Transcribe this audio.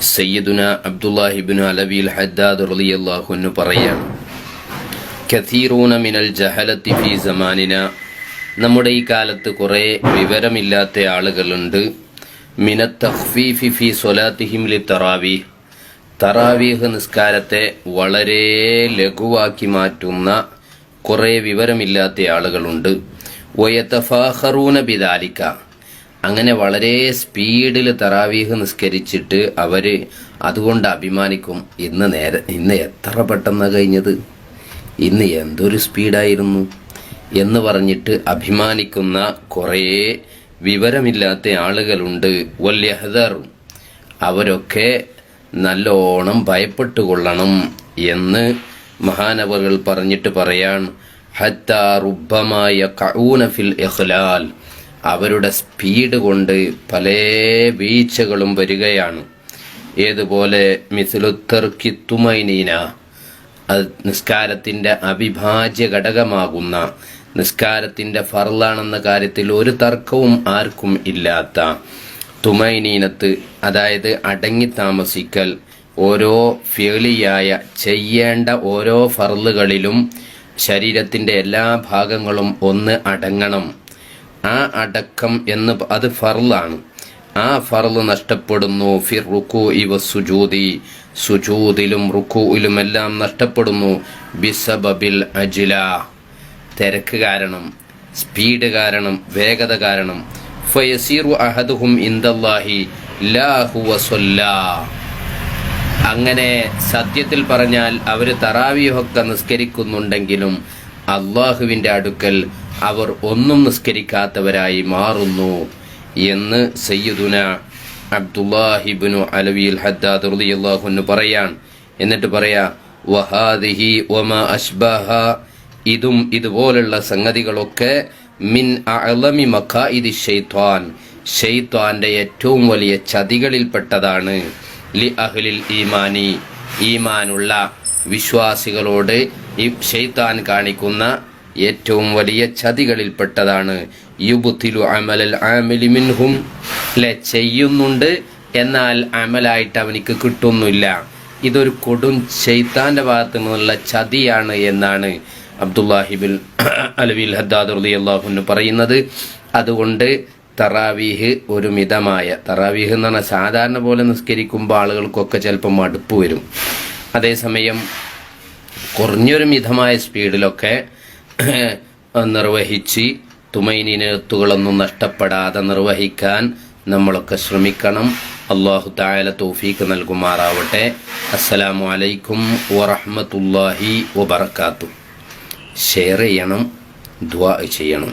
സയ്യിദുന അബ്ദുല്ലാഹിബിൻ അലവിൽ ഹദ്ദാദ് റളിയല്ലാഹുന്നു പറയാണ് കഥീറൂന മിനൽ ജഹലത്തി ഫി സമാനിന. നമ്മുടെ ഈ കാലത്ത് കുറേ വിവരമില്ലാത്ത ആളുകളുണ്ട്. മിന തഖ്ഫീഫി ഫി സ്വലാത്തിഹിം ലി തറാവി തറാവീഹ് നിസ്കാരത്തെ വളരെ ലഘുവാക്കി മാറ്റുന്ന കുറേ വിവരമില്ലാത്ത ആളുകളുണ്ട്. വയത്തഫാഹറൂന ബിദാലിക്ക. അങ്ങനെ വളരെ സ്പീഡിൽ തറാവീഹ് നിസ്കരിച്ചിട്ട് അവർ അതുകൊണ്ട് അഭിമാനിക്കും ഇന്ന് നേരെ ഇന്ന് എത്ര പെട്ടെന്ന് കഴിഞ്ഞത്? ഇന്ന് എന്തൊരു സ്പീഡായിരുന്നു? എന്ന് പറഞ്ഞിട്ട് അഭിമാനിക്കുന്ന കുറേ വിവരമില്ലാത്ത ആളുകളുണ്ട്. വല്യഹദർ അവരൊക്കെ നല്ലോണം ഭയപ്പെട്ടുകൊള്ളണം എന്ന് മഹാനവകൾ പറഞ്ഞിട്ട് പറയാൻ ഹത്ത റുബമായ കഊന ഫിൽ അവരുടെ സ്പീഡ് കൊണ്ട് പല വീഴ്ചകളും വരികയാണ്. ഏതുപോലെ മിഥുലുത്തർക്കിത്തുമൈനീന അത് നിസ്കാരത്തിന്റെ അവിഭാജ്യ ഘടകമാകുന്ന നിസ്കാരത്തിന്റെ ഫർലാണെന്ന കാര്യത്തിൽ ഒരു തർക്കവും ആർക്കും ഇല്ലാത്ത തുമൈനീനത്ത് അതായത് അടങ്ങി താമസിക്കൽ ഓരോ ഫേളിയായ ചെയ്യേണ്ട ഓരോ ഫർലുകളിലും ശരീരത്തിന്റെ എല്ലാ ഭാഗങ്ങളും ഒന്ന് അടങ്ങണം. ആ അടക്കം എന്ന് അത് ഫർലാണ് ആ ഫർൾ നഷ്ടപ്പെടുന്നു. ഫിർ റുക്കു ഇവ സുജൂതി സുജൂതിലും റുക്കുയിലും എല്ലാം നഷ്ടപ്പെടുന്നു. ബിസബബിൽ അജില. തിരക്ക് കാരണം സ്പീഡ് കാരണം വേഗത കാരണം. ഫയസീറു അഹദുഹും ഇന്ദല്ലാഹി ലാഹു അങ്ങനെ സത്യത്തിൽ പറഞ്ഞാൽ അവർ തറാവിയൊക്കെ നിസ്കരിക്കുന്നുണ്ടെങ്കിലും അള്ളാഹുവിന്റെ അടുക്കൽ അവർ ഒന്നും നിസ്കരിക്കാത്തവരായി മാറുന്നു എന്ന് സയ്യിദുന അബ്ദുല്ലാഹിബിനു അലവിൽ ഹദ്ദാദ് പറയാൻ. എന്നിട്ട് പറയാ വഹാദിഹി വമ അഷ്ബഹ ഇതും ഇതുപോലുള്ള സംഗതികളൊക്കെ മിൻ അളമി മഖ ഇത് ഷെയ്ത്വാൻ ഷെയ്ത്വാന്റെ ഏറ്റവും വലിയ ചതികളിൽപ്പെട്ടതാണ്. ലി അഹ്ലിൽ ഈമാനി. ഈമാനുള്ള വിശ്വാസികളോട് ഈ ഷെയ്ത്താൻ കാണിക്കുന്ന ഏറ്റവും വലിയ ചതികളിൽപ്പെട്ടതാണ്. യുബുത്തിലു അമലൽ ആമിലി മിൻഹും. അല്ലെ ചെയ്യുന്നുണ്ട്. എന്നാൽ അമലായിട്ട് അവനിക്ക് കിട്ടുന്നില്ല. ഇതൊരു കൊടും ചെയ്താന്റെ ഭാഗത്തു നിന്നുള്ള ചതിയാണ് എന്നാണ് അബ്ദുല്ലാഹിബിൻ അലവിൽ ഹദ്ദാദ് റളിയല്ലാഹു പറയുന്നത്. അതുകൊണ്ട് തറാവീഹ് ഒരു മിതമായ തറാവീഹ് എന്ന് പറഞ്ഞാൽ സാധാരണ പോലെ നിസ്കരിക്കുമ്പോൾ ആളുകൾക്കൊക്കെ ചിലപ്പോൾ മടുപ്പ് വരും. അതേസമയം കുറഞ്ഞൊരു മിതമായ സ്പീഡിലൊക്കെ നിർവഹിച്ച് തുമൈനിനത്തുകളൊന്നും നഷ്ടപ്പെടാതെ നിർവഹിക്കാൻ നമ്മളൊക്കെ ശ്രമിക്കണം. അള്ളാഹു തായാല തൗഫീക്ക് നൽകുമാറാവട്ടെ. അസ്സലാമു അലൈക്കും വറഹമത്തല്ലാഹി വബർക്കാത്തു ഷെയർ ചെയ്യണം ദ്വാ ചെയ്യണം.